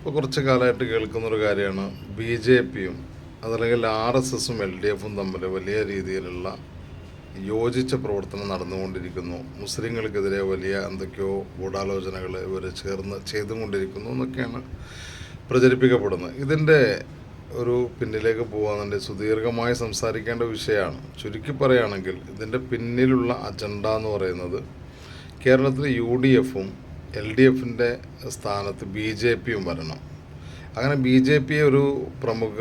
ഇപ്പോൾ കുറച്ച് കാലമായിട്ട് കേൾക്കുന്നൊരു കാര്യമാണ് ബി ജെ പിയും അതല്ലെങ്കിൽ ആർ എസ് എസും എൽ ഡി എഫും തമ്മിൽ വലിയ രീതിയിലുള്ള യോജിച്ച പ്രവർത്തനം നടന്നുകൊണ്ടിരിക്കുന്നു. മുസ്ലിങ്ങൾക്കെതിരെ വലിയ എന്തൊക്കെയോ ഗൂഢാലോചനകൾ ഇവർ ചേർന്ന് ചെയ്തുകൊണ്ടിരിക്കുന്നു എന്നൊക്കെയാണ് പ്രചരിപ്പിക്കപ്പെടുന്നത്. ഇതിന്റെ ഒരു പിന്നിലേക്ക് പോകാന്നുണ്ടെങ്കിൽ സുദീർഘമായി സംസാരിക്കേണ്ട വിഷയമാണ്. ചുരുക്കി പറയുകയാണെങ്കിൽ ഇതിന്റെ പിന്നിലുള്ള അജണ്ട എന്ന് പറയുന്നത് കേരളത്തിൽ യു ഡി എഫും എൽ ഡി എഫിന്റെ സ്ഥാനത്ത് ബി ജെ പിയും വരണം. അങ്ങനെ ബി ജെ പിയെ ഒരു പ്രമുഖ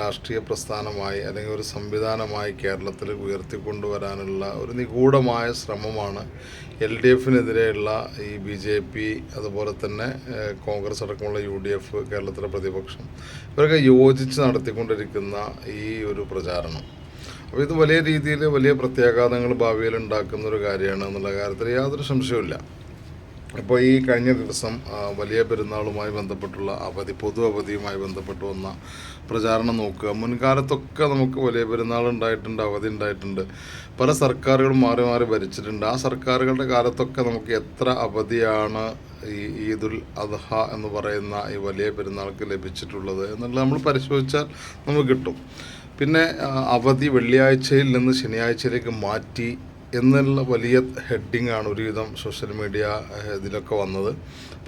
രാഷ്ട്രീയ പ്രസ്ഥാനമായി അല്ലെങ്കിൽ ഒരു സംവിധാനമായി കേരളത്തിൽ ഉയർത്തിക്കൊണ്ടുവരാനുള്ള ഒരു നിഗൂഢമായ ശ്രമമാണ് എൽ ഡി എഫിനെതിരെയുള്ള ഈ ബി ജെ പി അതുപോലെ തന്നെ കോൺഗ്രസ് അടക്കമുള്ള യു ഡി എഫ് കേരളത്തിലെ പ്രതിപക്ഷം ഇവരൊക്കെ യോജിച്ച് നടത്തിക്കൊണ്ടിരിക്കുന്ന ഈ ഒരു പ്രചാരണം. അപ്പോൾ ഇത് വലിയ രീതിയിൽ വലിയ പ്രത്യാഘാതങ്ങൾ ഭാവിയിൽ ഉണ്ടാക്കുന്ന ഒരു കാര്യമാണ് എന്നുള്ള കാര്യത്തിൽ യാതൊരു സംശയവുമില്ല. ഇപ്പോൾ ഈ കഴിഞ്ഞ ദിവസം വലിയ പെരുന്നാളുമായി ബന്ധപ്പെട്ടുള്ള അവധി പൊതു അവധിയുമായി ബന്ധപ്പെട്ട് വന്ന പ്രചാരണം നോക്കുക. മുൻകാലത്തൊക്കെ നമുക്ക് വലിയ പെരുന്നാൾ ഉണ്ടായിട്ടുണ്ട് അവധി ഉണ്ടായിട്ടുണ്ട്. പല സർക്കാരുകളും മാറി മാറി ഭരിച്ചിട്ടുണ്ട്. ആ സർക്കാരുകളുടെ കാലത്തൊക്കെ നമുക്ക് എത്ര അവധിയാണ് ഈ ഈദുൽ അദ്ഹ എന്ന് പറയുന്ന ഈ വലിയ പെരുന്നാൾക്ക് ലഭിച്ചിട്ടുള്ളത് എന്നുള്ളത് നമ്മൾ പരിശോധിച്ചാൽ നമുക്ക് കിട്ടും. പിന്നെ അവധി വെള്ളിയാഴ്ചയിൽ നിന്ന് ശനിയാഴ്ചയിലേക്ക് മാറ്റി എന്നുള്ള വലിയ ഹെഡിങ് ആണ് ഒരുവിധം സോഷ്യൽ മീഡിയ ഇതിലൊക്കെ വന്നത്.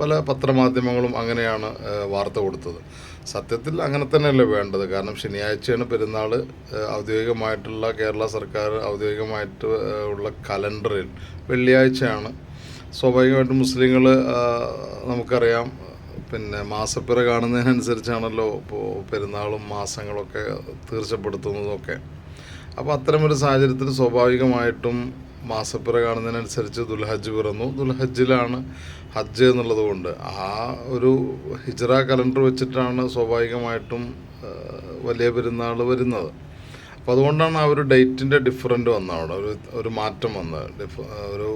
പല പത്രമാധ്യമങ്ങളും അങ്ങനെയാണ് വാർത്ത കൊടുത്തത്. സത്യത്തിൽ അങ്ങനെ തന്നെയല്ലേ വേണ്ടത്. കാരണം ശനിയാഴ്ചയാണ് പെരുന്നാൾ ഔദ്യോഗികമായിട്ടുള്ള കേരള സർക്കാർ ഔദ്യോഗികമായിട്ട് ഉള്ള കലണ്ടറിൽ വെള്ളിയാഴ്ചയാണ്. സ്വാഭാവികമായിട്ടും മുസ്ലിങ്ങൾ നമുക്കറിയാം പിന്നെ മാസപ്പിറ കാണുന്നതിനനുസരിച്ചാണല്ലോ ഇപ്പോൾ പെരുന്നാളും മാസങ്ങളൊക്കെ തീർച്ചപ്പെടുത്തുന്നതൊക്കെ. അപ്പോൾ അത്തരമൊരു സാഹചര്യത്തിൽ സ്വാഭാവികമായിട്ടും മാസപ്പിറ കാണുന്നതിനനുസരിച്ച് ദുൽഹജ്ജ് പിറന്നു. ദുൽഹജ്ജിലാണ് ഹജ്ജ് എന്നുള്ളത് കൊണ്ട് ആ ഒരു ഹിജറ കലണ്ടർ വെച്ചിട്ടാണ് സ്വാഭാവികമായിട്ടും വലിയ പെരുന്നാൾ വരുന്നത്. അപ്പോൾ അതുകൊണ്ടാണ് ആ ഒരു ഡേറ്റിന്റെ ഡിഫറന്റ് വന്നത് അവിടെ. ഒരു ഒരു മാറ്റം വന്നത്. ഡിഫ ഒരു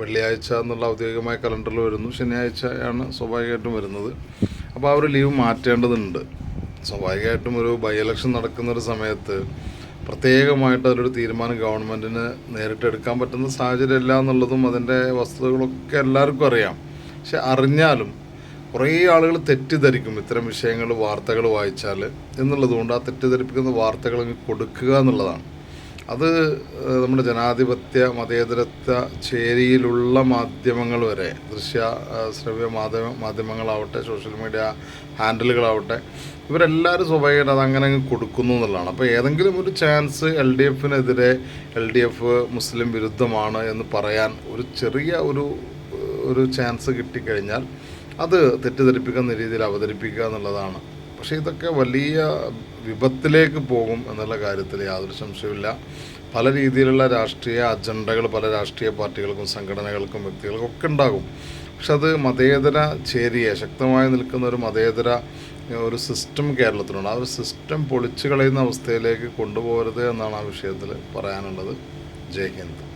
വെള്ളിയാഴ്ച എന്നുള്ള ഔദ്യോഗികമായ കലണ്ടറിൽ വരുന്നു. ശനിയാഴ്ചയാണ് സ്വാഭാവികമായിട്ടും വരുന്നത്. അപ്പോൾ ആ ഒരു ലീവ് മാറ്റേണ്ടതുണ്ട്. സ്വാഭാവികമായിട്ടും ഒരു ബൈ ഇലക്ഷൻ നടക്കുന്ന ഒരു സമയത്ത് പ്രത്യേകമായിട്ട് അതിലൊരു തീരുമാനം ഗവൺമെന്റിന് നേരിട്ട് എടുക്കാൻ പറ്റുന്ന സാഹചര്യമല്ല എന്നുള്ളതും അതിന്റെ വസ്തുതകളൊക്കെ എല്ലാവർക്കും അറിയാം. പക്ഷെ അറിഞ്ഞാലും കുറേ ആളുകൾ തെറ്റിദ്ധരിക്കും ഇത്തരം വിഷയങ്ങൾ വാർത്തകൾ വായിച്ചാൽ എന്നുള്ളതുകൊണ്ട് ആ തെറ്റിദ്ധരിപ്പിക്കുന്ന വാർത്തകൾ കൊടുക്കുക എന്നുള്ളതാണ്. അത് നമ്മുടെ ജനാധിപത്യ മതേതരത്വ ചേരിയിലുള്ള മാധ്യമങ്ങൾ വരെ ദൃശ്യ ശ്രവ്യ മാധ്യമ മാധ്യമങ്ങളാവട്ടെ സോഷ്യൽ മീഡിയ ഹാൻഡിലുകളാവട്ടെ ഇവരെല്ലാവരും സ്വാഭാവികമായിട്ട് അത് അങ്ങനെ അങ്ങ് കൊടുക്കുന്നു എന്നുള്ളതാണ്. അപ്പോൾ ഏതെങ്കിലും ഒരു ചാൻസ് എൽ ഡി എഫിനെതിരെ എൽ ഡി എഫ് മുസ്ലിം വിരുദ്ധമാണ് എന്ന് പറയാൻ ഒരു ചെറിയ ഒരു ഒരു ചാൻസ് കിട്ടിക്കഴിഞ്ഞാൽ അത് തെറ്റിദ്ധരിപ്പിക്കുന്ന രീതിയിൽ അവതരിപ്പിക്കുക എന്നുള്ളതാണ്. പക്ഷേ ഇതൊക്കെ വലിയ വിപത്തിലേക്ക് പോകും എന്നുള്ള കാര്യത്തിൽ യാതൊരു സംശയമില്ല പല രീതിയിലുള്ള രാഷ്ട്രീയ അജണ്ടകൾ പല രാഷ്ട്രീയ പാർട്ടികൾക്കും സംഘടനകൾക്കും വ്യക്തികൾക്കും ഒക്കെ ഉണ്ടാകും. പക്ഷെ അത് മതേതര ചേരിയെ ശക്തമായി നിൽക്കുന്ന ഒരു മതേതര ഒരു സിസ്റ്റം കേരളത്തിലുണ്ട്. ആ ഒരു സിസ്റ്റം പൊളിച്ചു കളയുന്ന അവസ്ഥയിലേക്ക് കൊണ്ടുപോകരുത് എന്നാണ് ആ വിഷയത്തിൽ പറയാനുള്ളത്. ജയ് ഹിന്ദ്.